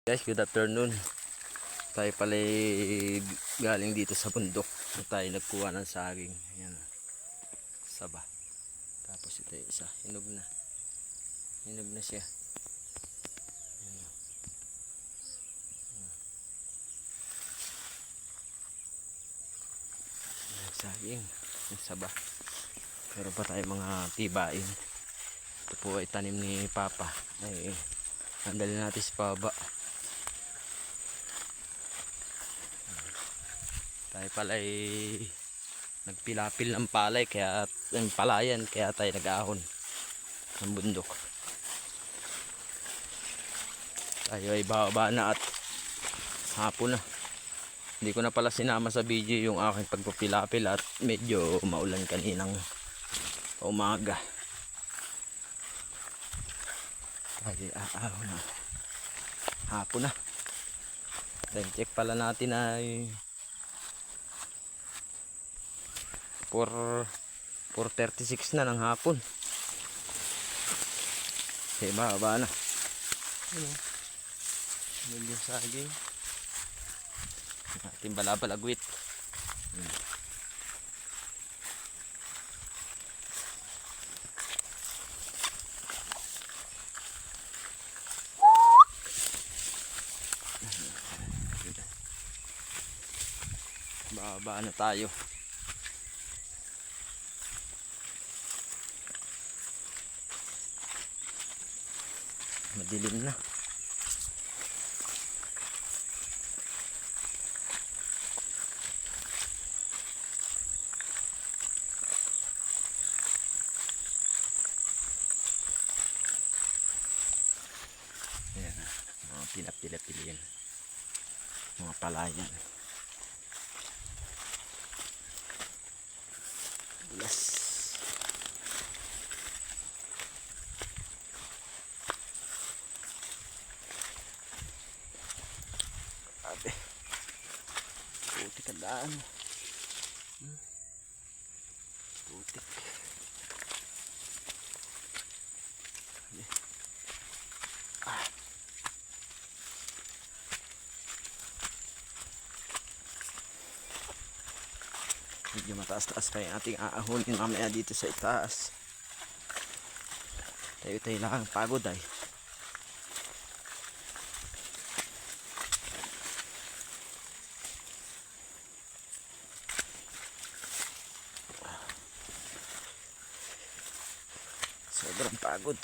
Guys, good afternoon. Tayo pala galing dito sa bundok. So, tayo nagkuha ng saging. Ayan. Saba. Tapos ito isa. Hinog na. Hinog na siya. Ayan. Ayan. Saging. Saba. Meron pa tayo mga tibain. Ito po ay tanim ni Papa. Ay, Andali natin sa baba. Tayo pala ay nagpilapil ng palay kaya ng palayan kaya tayo nag-ahon ng bundok. Tayo ay bababa na at hapon na. Hindi ko na pala sinama sa video yung aking pagpapilapil at medyo maulan kaninang umaga. Tayo aahon na. Hapon na. Time check pala natin ay 4 4.36 na ng hapon. Okay, baba na. Ano? Ano yung saging? Ating balabalagwit. Hmm. Baba na tayo. Madilim na. Ayan. Mga pinapila-pili yan. Mga palayan. Yes. Putik ang daan. Hmm. Putik. Ah. Medyo mataas-taas pa yung ating aahonin mamaya dito sa itaas. Tayo-tayo lang pagod ay. Sobrang pagod.